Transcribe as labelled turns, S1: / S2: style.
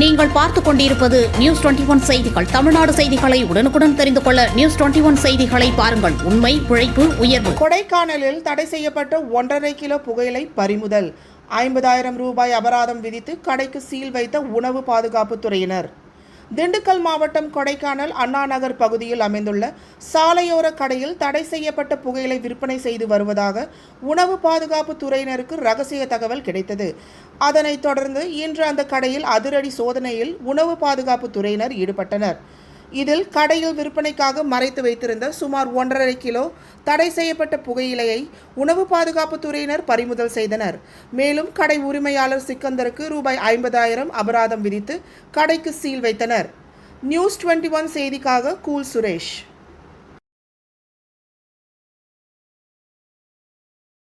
S1: நீங்கள் பார்த்துக் கொண்டிருப்பது நியூஸ் டுவெண்டி ஒன் செய்திகள். தமிழ்நாடு செய்திகளை உடனுக்குடன் தெரிந்து கொள்ள நியூஸ் டுவெண்டி ஒன் செய்திகளை பாருங்கள். உண்மை உழைப்பு உயர்வு.
S2: கொடைக்கானலில் தடை செய்யப்பட்ட ஒன்றரை கிலோ புகையிலை பறிமுதல். ஐம்பதாயிரம் ரூபாய் அபராதம் விதித்து கடைக்கு சீல் வைத்த உணவு பாதுகாப்புத்துறையினர் திண்டுக்கல் மாவட்டம் கொடைக்கானல் அண்ணா நகர் பகுதியில் அமைந்துள்ள சாலையோர கடையில் தடை செய்யப்பட்ட புகையிலை விற்பனை செய்து வருவதாக உணவு பாதுகாப்பு துறையினருக்கு ரகசிய தகவல் கிடைத்தது. அதனைத் தொடர்ந்து இன்று அந்த கடையில் அதிரடி சோதனையில் உணவு பாதுகாப்பு துறையினர் ஈடுபட்டனர். இதில் கடையில் விற்பனைக்காக மறைத்து வைத்திருந்த சுமார் ஒன்றரை கிலோ தடை செய்யப்பட்ட புகையிலையை உணவு பாதுகாப்பு துறையினர் பறிமுதல் செய்தனர். மேலும் கடை உரிமையாளர் சிக்கந்தருக்கு ரூபாய் ஐம்பதாயிரம் அபராதம் விதித்து கடைக்கு சீல் வைத்தனர். நியூஸ் டுவெண்ட்டி ஒன் செய்திக்காக கூல் சுரேஷ்.